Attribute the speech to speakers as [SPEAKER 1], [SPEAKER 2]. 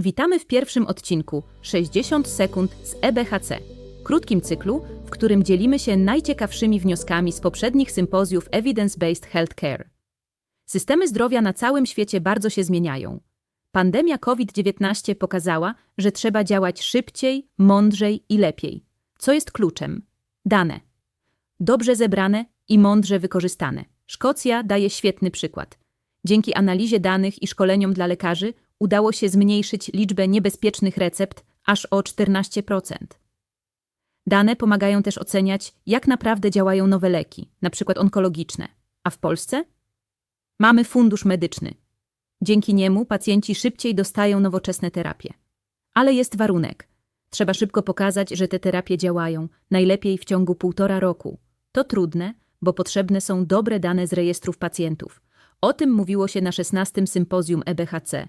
[SPEAKER 1] Witamy w pierwszym odcinku 60 sekund z EBHC, krótkim cyklu, w którym dzielimy się najciekawszymi wnioskami z poprzednich sympozjów Evidence-Based Healthcare. Systemy zdrowia na całym świecie bardzo się zmieniają. Pandemia COVID-19 pokazała, że trzeba działać szybciej, mądrzej i lepiej. Co jest kluczem? Dane. Dobrze zebrane i mądrze wykorzystane. Szkocja daje świetny przykład. Dzięki analizie danych i szkoleniom dla lekarzy udało się zmniejszyć liczbę niebezpiecznych recept aż o 14%. Dane pomagają też oceniać, jak naprawdę działają nowe leki, np. onkologiczne. A w Polsce? Mamy fundusz medyczny. Dzięki niemu pacjenci szybciej dostają nowoczesne terapie. Ale jest warunek. Trzeba szybko pokazać, że te terapie działają, najlepiej w ciągu półtora roku. To trudne, bo potrzebne są dobre dane z rejestrów pacjentów. O tym mówiło się na 16 sympozjum EBHC.